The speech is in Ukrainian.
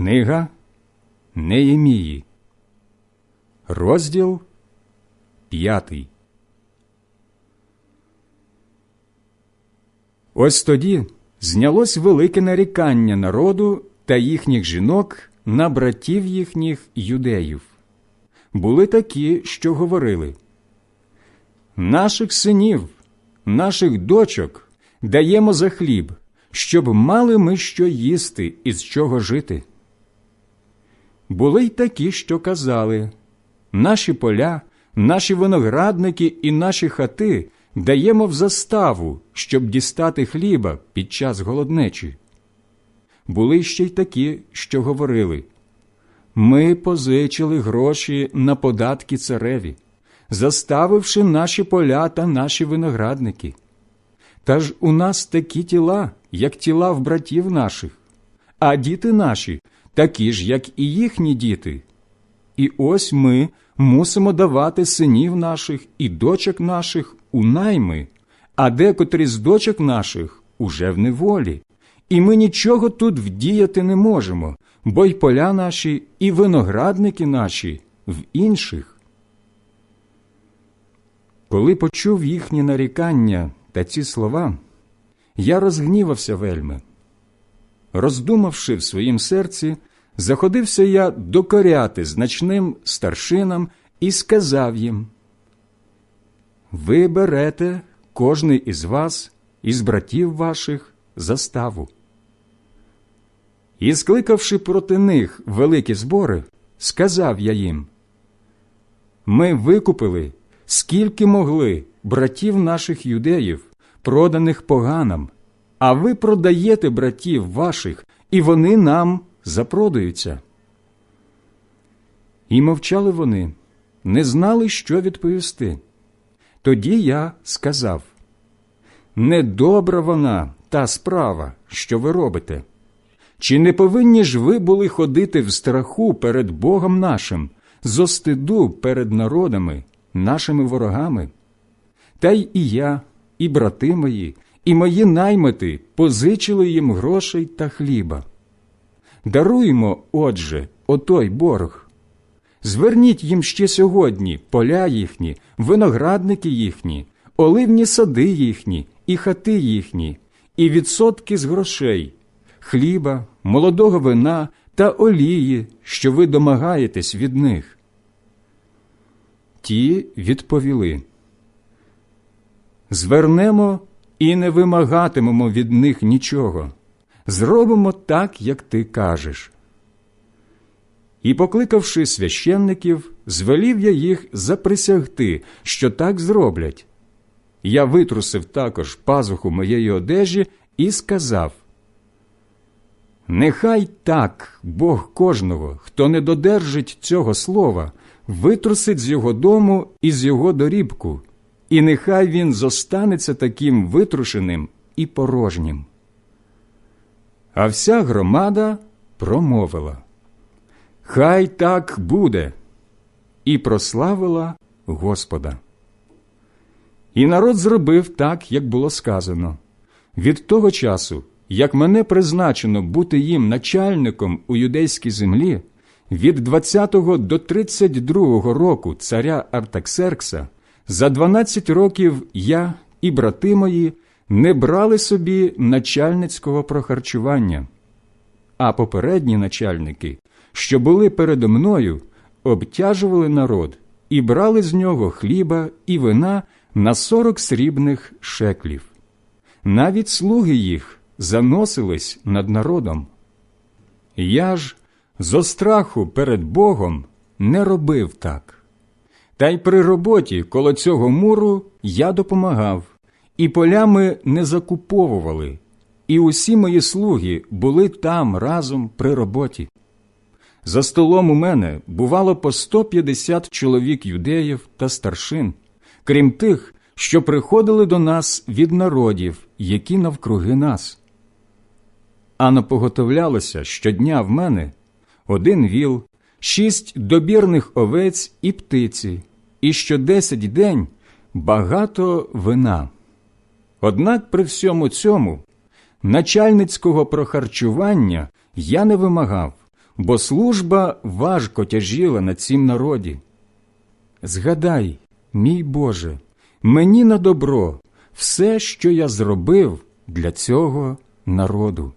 Книга Неємії, розділ п'ятий. Ось тоді знялось велике нарікання народу та їхніх жінок на братів їхніх юдеїв. Були такі, що говорили Наших синів, наших дочок даємо за хліб, щоб мали ми що їсти і з чого жити. Були й такі, що казали наші поля, наші виноградники і наші хати даємо в заставу, щоб дістати хліба під час голоднечі. Були ще й такі, що говорили ми позичили гроші на податки цареві, заставивши наші поля та наші виноградники. Та ж у нас такі тіла, як тіла в братів наших, а діти наші такі ж, як і їхні діти. І ось ми мусимо давати синів наших і дочок наших у найми, а декотрі з дочок наших уже в неволі. І ми нічого тут вдіяти не можемо, бо й поля наші, і виноградники наші в інших. Коли почув їхні нарікання та ці слова, я розгнівався вельми. Роздумавши в своїм серці, заходився я докоряти значним старшинам і сказав їм Ви берете кожний із вас, із братів ваших, заставу. І, скликавши проти них великі збори, сказав я їм Ми викупили, скільки могли братів наших юдеїв, проданих поганам, а ви продаєте братів ваших, і вони нам запродаються. І мовчали вони, не знали, що відповісти. Тоді я сказав Недобра вона та справа, що ви робите. Чи не повинні ж ви були ходити в страху перед Богом нашим, зо стиду перед народами, нашими ворогами? Та й і я, і брати мої, і мої наймити позичили їм грошей та хліба. Даруємо, отже, отой борг. Зверніть їм ще сьогодні поля їхні, виноградники їхні, оливні сади їхні, і хати їхні, і відсотки з грошей, хліба, молодого вина та олії, що ви домагаєтесь від них. Ті відповіли Звернемо і не вимагатимемо від них нічого. Зробимо так, як ти кажеш. І, покликавши священників, звелів я їх заприсягти, що так зроблять. Я витрусив також пазуху моєї одежі і сказав Нехай так Бог кожного, хто не додержить цього слова, витрусить з його дому і з його дорібку, і нехай він зостанеться таким витрушеним і порожнім. А вся громада промовила Хай так буде, і прославила Господа. І народ зробив так, як було сказано. Від того часу, як мене призначено бути їм начальником у юдейській землі, від 20 до 32 року царя Артаксеркса, за 12 років я і брати мої не брали собі начальницького прохарчування, а попередні начальники, що були передо мною, обтяжували народ і брали з нього хліба і вина на сорок срібних шеклів. Навіть слуги їх заносились над народом. Я ж зо страху перед Богом не робив так. Та й при роботі коло цього муру я допомагав, і полями не закуповували, і усі мої слуги були там разом при роботі. За столом у мене бувало по 150 чоловік юдеїв та старшин, крім тих, що приходили до нас від народів, які навкруги нас. А напоготовлялося щодня в мене один віл, шість добірних овець і птиці, і що десять день багато вина. Однак при всьому цьому начальницького прохарчування я не вимагав, бо служба важко тяжіла на цім народі. Згадай, мій Боже, мені на добро все, що я зробив для цього народу.